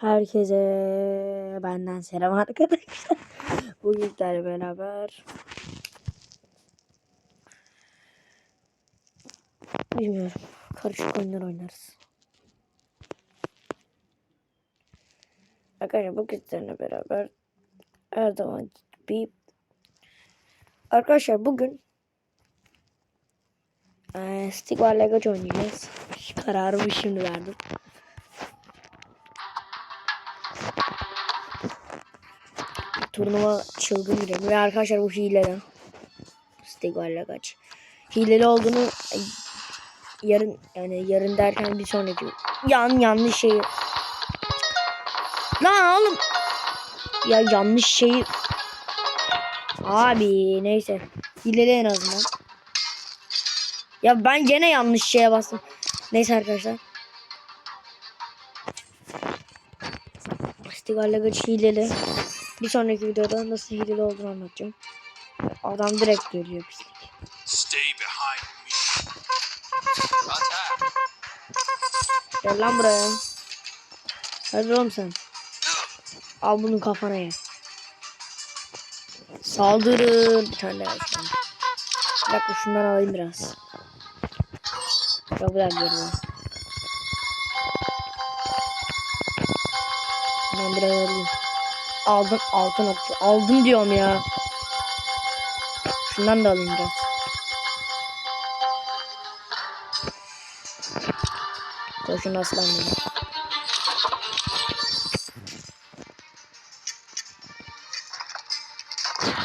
Herkese benden selam arkadaşlar. Bugün sizlerle beraber bilmiyorum karışık oyunlar oynarız. Arkadaşlar bugün sizlerle beraber her zaman bir Arkadaşlar bugün eee Stick var oynayacağız. Kararımı şimdi verdim. Turnuva çılgın gidiyor. Ve arkadaşlar bu hileden. Stigval'le kaç. Hileli olduğunu yarın yani yarın derken bir sonraki. Yan yanlış şeyi Lan oğlum. Ya yanlış şeyi Abi neyse. Hileli en azından. Ya ben gene yanlış şeye bastım. Neyse arkadaşlar. Stigal'le kaç hileli bir sonraki videoda nasıl hileli olduğunu anlatacağım. Adam direkt görüyor pislik. Stay behind me. Attack. Gel lan buraya. Hadi oğlum sen. Al bunu kafana ye. Saldırın. Bir tane daha yapacağım. Bir dakika şundan alayım biraz. Çok güzel görünüyor. Ben biraz alayım. Aldım altın okçu. Aldım diyorum ya. Şundan da alayım biraz. Koşun aslan benim.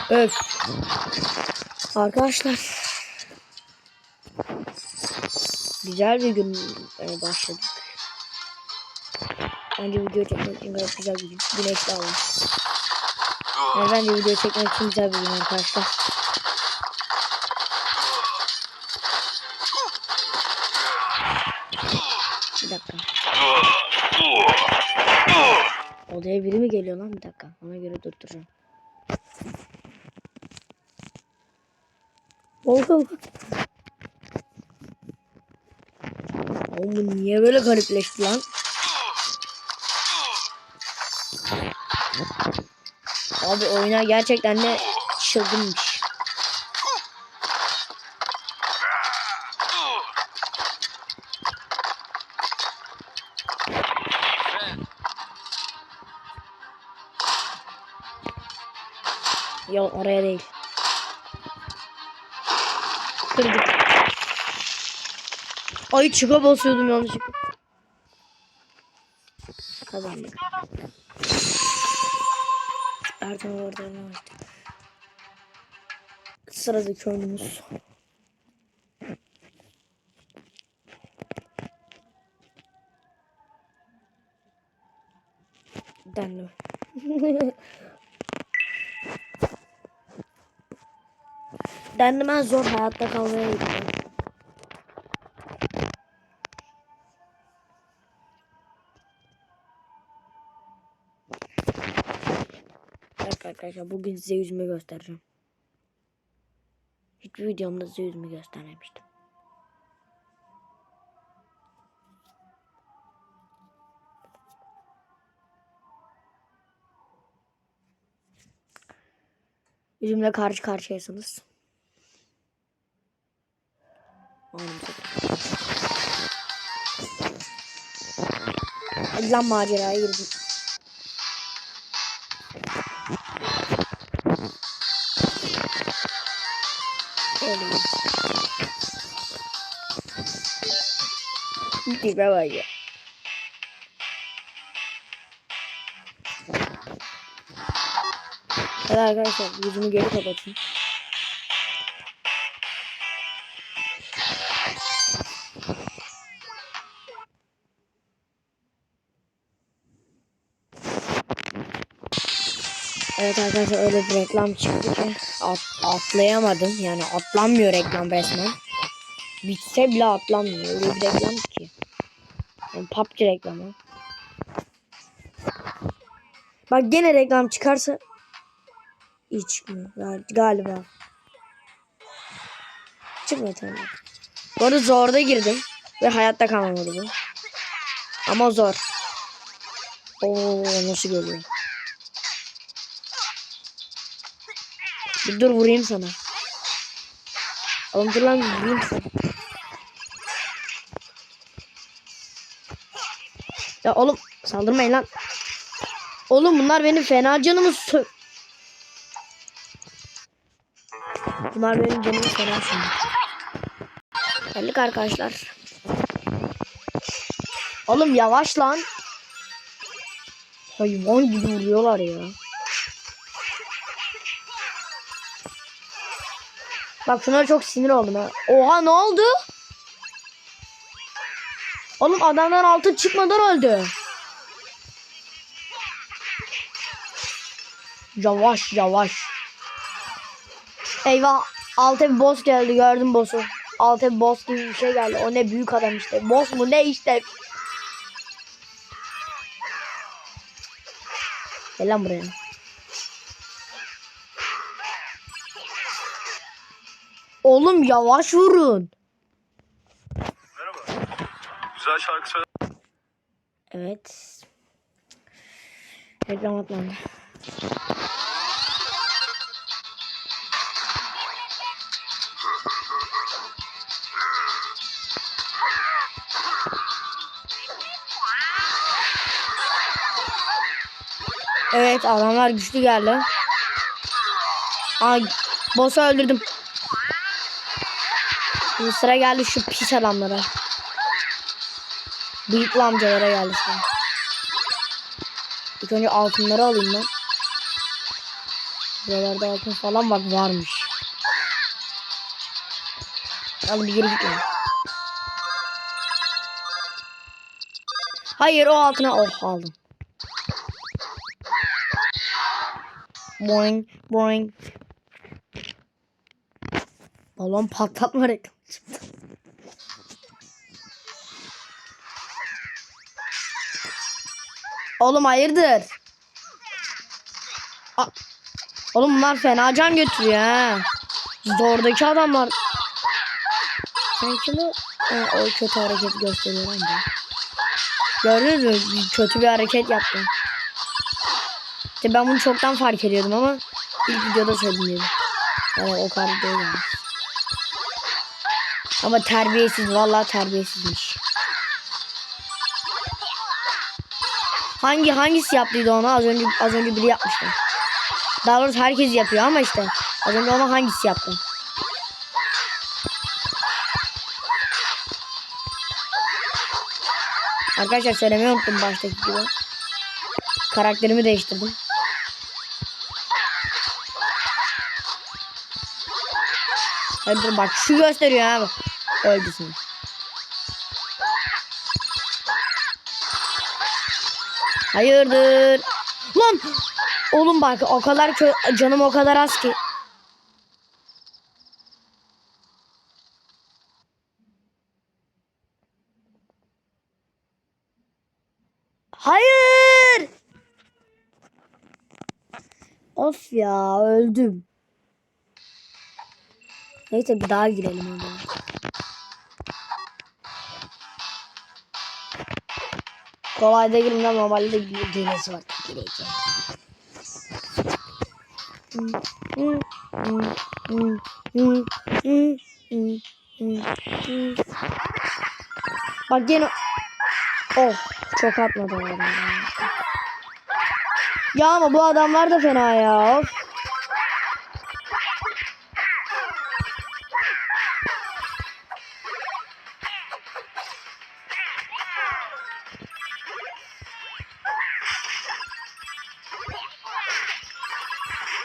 Öf. Arkadaşlar. Güzel bir gün e, başladık. Bence video çekmek için gayet güzel bir gün. Güneşli hava. Yani bence video çekmek için güzel bir gün arkadaşlar. Bir dakika. Odaya biri mi geliyor lan? Bir dakika. Ona göre durduracağım. Oğlum. Oğlum niye böyle garipleşti lan? Abi oyuna gerçekten de çılgınmış. Yok oraya değil. Kırdık. Ay çıka basıyordum yanlışlıkla. Kazandık. Erdoğan oradan vardı. Sıradaki oyunumuz. Denme. Dendimen zor hayatta kalmaya gidiyor. Arkadaşlar bugün size yüzümü göstereceğim. Hiçbir videomda size yüzümü göstermemiştim. Yüzümle karşı karşıyasınız. Lan maceraya girdim. Bak ya. Hadi arkadaşlar yüzümü geri kapatayım. Evet arkadaşlar öyle bir reklam çıktı ki at, atlayamadım. Yani atlanmıyor reklam resmen. Bitse bile atlanmıyor. Öyle bir reklam Yani PUBG reklamı. Bak gene reklam çıkarsa iyi çıkmıyor gal- galiba. Çıkmıyor tamam. Bu arada zorda girdim ve hayatta kalmamalı bu. Ama zor. Oo nasıl geliyor? Bir dur vurayım sana. Oğlum dur lan vurayım sana. Ya oğlum saldırmayın lan. Oğlum bunlar benim fena canımı sö... Bunlar benim canımı fena söylüyor. Geldik arkadaşlar. Oğlum yavaş lan. Hayvan gibi vuruyorlar ya. Bak şuna çok sinir oldum ha. Oha ne oldu? Oğlum adamlar altı çıkmadan öldü. Yavaş yavaş. Eyvah alta bir boss geldi gördüm boss'u. Alta bir boss gibi bir şey geldi. O ne büyük adam işte. Boss mu ne işte. Gel lan buraya. Oğlum yavaş vurun. Güzel şarkı söyle. Evet. Reklam atlandı. Evet adamlar güçlü geldi. Ay boss'u öldürdüm. Şimdi sıra geldi şu pis adamlara. Bıyıklı amcalara geldi sıra. İlk önce altınları alayım ben. Buralarda altın falan bak varmış. Al bir geri gitme. Hayır o altına oh aldım. Boing boing. Balon patlatma reklamı Oğlum hayırdır? A- Oğlum bunlar fena can götürüyor ha. Zordaki adamlar. Sen kimi ha, o kötü hareket gösteriyor bu. Gördünüz mü? Kötü bir hareket yaptım. İşte ben bunu çoktan fark ediyordum ama ilk videoda söyledim. Yani o kadar değil yani. Ama terbiyesiz vallahi terbiyesizmiş. Hangi hangisi yaptıydı onu az önce az önce biri yapmıştı. Daha doğrusu herkes yapıyor ama işte az önce onu hangisi yaptı? Arkadaşlar söylemeyi unuttum baştaki gibi. Karakterimi değiştirdim. Hayır dur bak şu gösteriyor abi. Öldüsün. Hayırdır? Lan! Oğlum bak o kadar canım o kadar az ki. Hayır! Of ya öldüm. Neyse bir daha girelim o zaman. Kolay da girin lan normalde de gir- girmesi var. Gireceğim. Bak gene Oh çok atmadı o adam. Ya ama bu adamlar da fena ya. Of.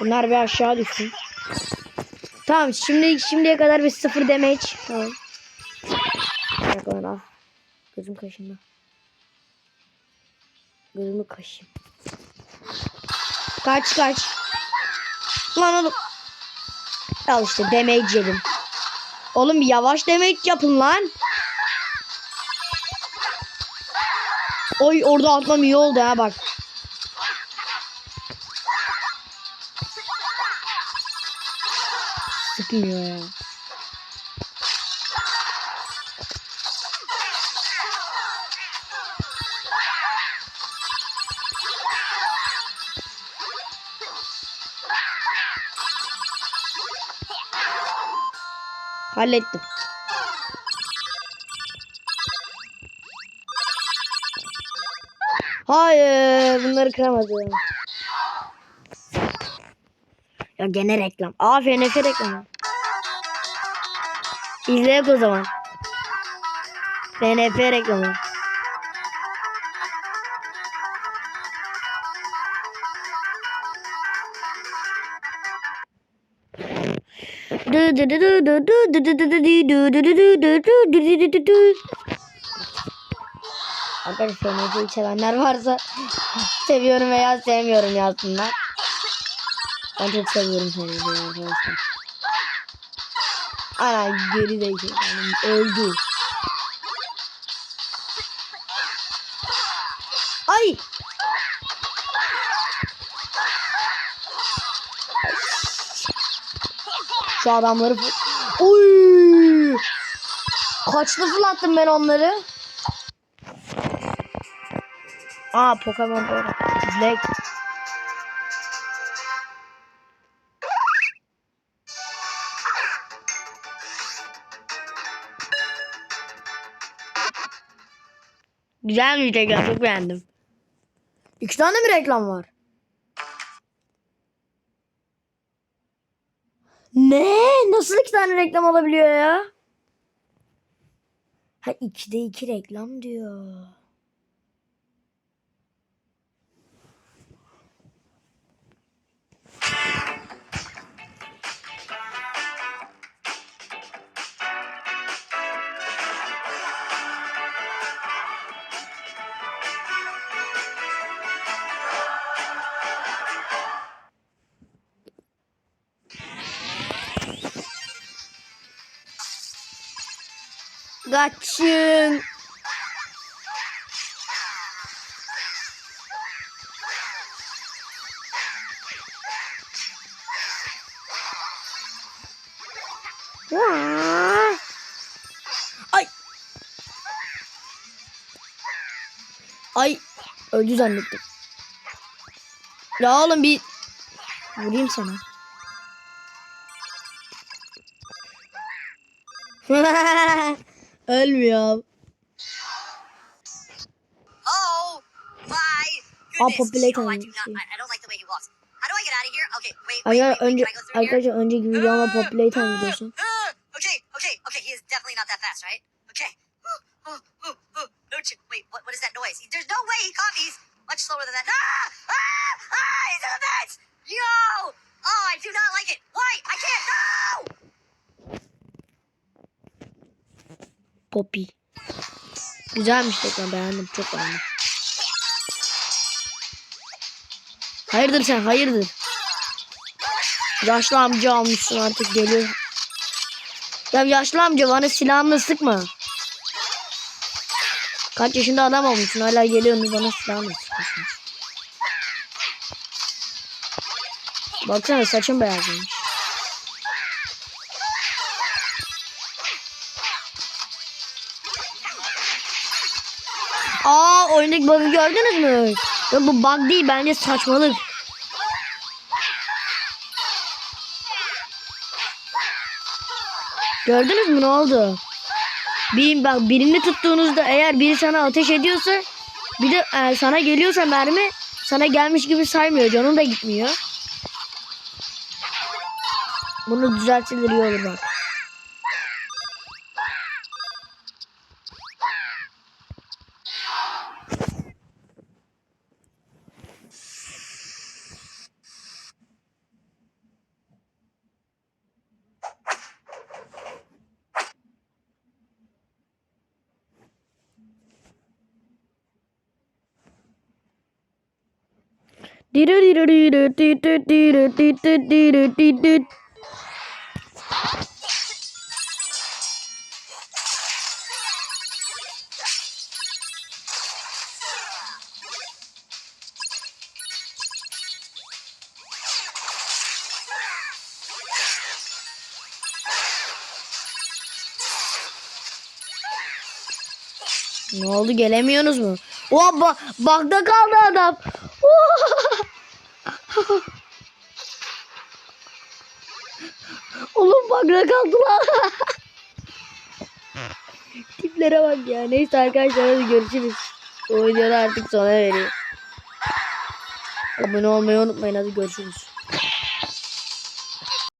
Bunlar bir aşağı düşsün. Tamam şimdi şimdiye kadar bir sıfır damage. Tamam. Ben al. Gözüm kaşındı. Gözümü kaşıyım. Kaç kaç. Lan oğlum. Al işte damage yedim. Oğlum yavaş damage yapın lan. Oy orada atmam iyi oldu ha bak. gitmiyor ya. Hallettim. Hayır, bunları kıramadım. Ya gene reklam. Aa, FNF reklamı. İzleyek o zaman. FNF reklamı. Arkadaşlar FNF'yi sevenler varsa seviyorum veya sevmiyorum yazsınlar. Ben çok seviyorum FNF'yi arkadaşlar. Ana geri de yani öldü. Ay! Şu adamları Oy! Kaçlı fırlattım ben onları? Aa Pokemon doğru. İzlek. Güzelmiş reklam çok beğendim. İki tane mi reklam var? Ne? Nasıl iki tane reklam olabiliyor ya? Ha ikide iki reklam diyor. Kaçın. Ay. Ay. Öldü zannettim. Ya oğlum bir vurayım sana. Ölmüyor. Oh my goodness. populate oh, I do not. I, don't like the way he walks. How do I get out of here? Okay, wait, wait, wait, wait. Can I go through here? arkadaşlar önceki videomda Ah, populate ah, videosu. ah. Okay, okay, okay. He is definitely not that fast, right? Okay. Oh, oh, oh, oh. No Wait, what, what is that noise? There's no way he copies much slower than that. Ah! Poppy. Güzelmiş reklam beğendim çok beğendim. Hayırdır sen hayırdır. Yaşlı amca almışsın artık geliyor. Ya yaşlı amca bana silahını sıkma. Kaç yaşında adam olmuşsun hala geliyorsun bana silahını sıkıyorsun. Baksana saçın beyazlamış. Oyundaki bug'ı gördünüz mü? Ya bu bug değil bence saçmalık. Gördünüz mü ne oldu? Bir, bak birini tuttuğunuzda eğer biri sana ateş ediyorsa bir de e, sana geliyorsa mermi sana gelmiş gibi saymıyor. Canın da gitmiyor. Bunu düzeltilir iyi olur bak. Ne oldu gelemiyorsunuz mu? Oha ba bagda kaldı adam. Oha! magra kaldılar. Tiplere bak ya. Neyse arkadaşlar hadi görüşürüz. O videoda artık sona veriyor. Abone olmayı unutmayın. Hadi görüşürüz.